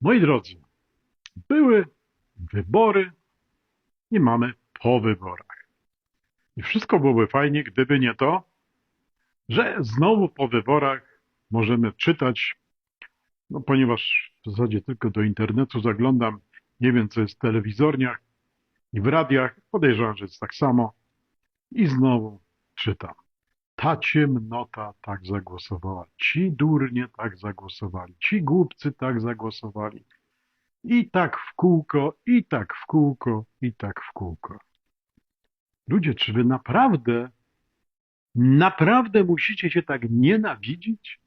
Moi drodzy, były wybory i mamy po wyborach. I wszystko byłoby fajnie, gdyby nie to, że znowu po wyborach możemy czytać, no ponieważ w zasadzie tylko do internetu zaglądam, nie wiem co jest w telewizorniach i w radiach, podejrzewam, że jest tak samo i znowu czytam. Ta ciemnota tak zagłosowała, ci durnie tak zagłosowali, ci głupcy tak zagłosowali. I tak w kółko, i tak w kółko, i tak w kółko. Ludzie, czy wy naprawdę, naprawdę musicie się tak nienawidzić?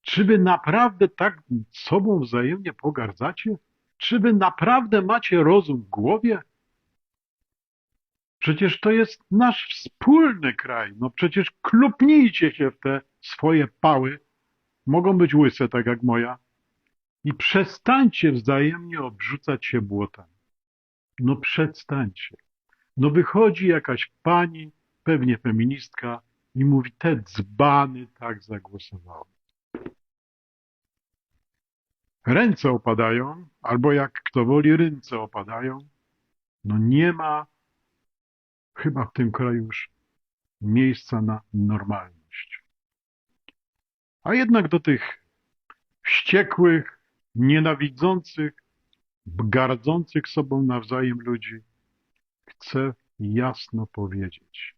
Czy wy naprawdę tak sobą wzajemnie pogardzacie? Czy wy naprawdę macie rozum w głowie? Przecież to jest nasz wspólny kraj. No przecież klupnijcie się w te swoje pały. Mogą być łyse, tak jak moja. I przestańcie wzajemnie obrzucać się błotem. No przestańcie. No wychodzi jakaś pani, pewnie feministka, i mówi, te dzbany tak zagłosowały. Ręce opadają, albo jak kto woli, ręce opadają. No nie ma chyba w tym kraju już miejsca na normalność. A jednak do tych wściekłych, nienawidzących, gardzących sobą nawzajem ludzi chcę jasno powiedzieć.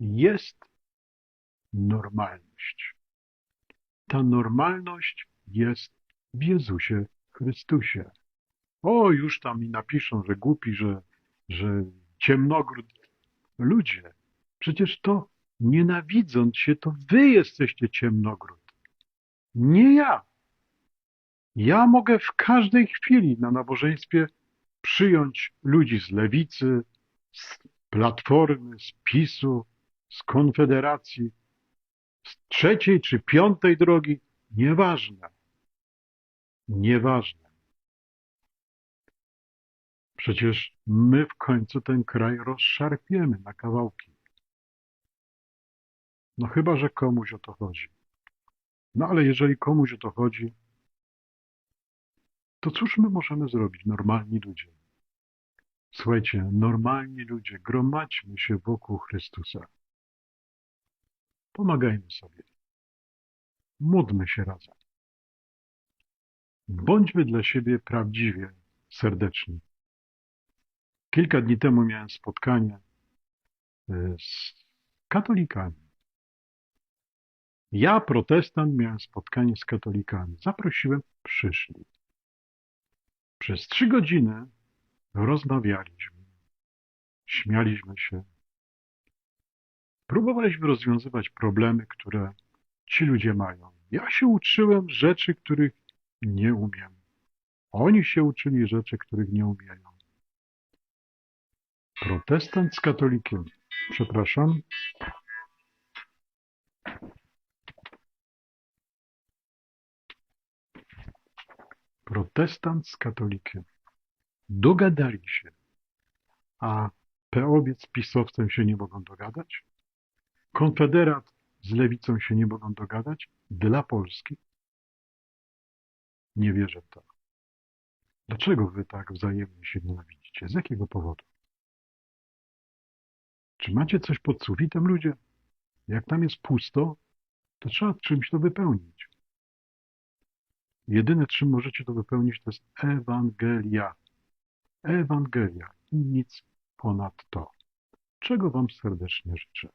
Jest normalność. Ta normalność jest w Jezusie Chrystusie. O, już tam mi napiszą, że głupi, że, że ciemnogród. Ludzie, przecież to nienawidząc się, to wy jesteście ciemnogród. Nie ja. Ja mogę w każdej chwili na nabożeństwie przyjąć ludzi z lewicy, z platformy, z PiSu, z Konfederacji, z trzeciej czy piątej drogi. Nieważne. Nieważne. Przecież my w końcu ten kraj rozszarpiemy na kawałki. No chyba, że komuś o to chodzi. No ale jeżeli komuś o to chodzi, to cóż my możemy zrobić, normalni ludzie? Słuchajcie, normalni ludzie, gromadźmy się wokół Chrystusa. Pomagajmy sobie. Módlmy się razem. Bądźmy dla siebie prawdziwie serdeczni. Kilka dni temu miałem spotkanie e, z katolikami. Ja, protestant, miałem spotkanie z katolikami. Zaprosiłem, przyszli. Przez trzy godziny rozmawialiśmy, śmialiśmy się. Próbowaliśmy rozwiązywać problemy, które ci ludzie mają. Ja się uczyłem rzeczy, których nie umiem. Oni się uczyli rzeczy, których nie umieją. Protestant z katolikiem. Przepraszam. Protestant z katolikiem. Dogadali się. A PO-wiec z pisowcem się nie mogą dogadać? Konfederat z lewicą się nie mogą dogadać? Dla Polski? Nie wierzę w to. Dlaczego wy tak wzajemnie się nienawidzicie? Z jakiego powodu? Czy macie coś pod sufitem, ludzie? Jak tam jest pusto, to trzeba czymś to wypełnić. Jedyne, czym możecie to wypełnić, to jest Ewangelia. Ewangelia i nic ponad to. Czego Wam serdecznie życzę.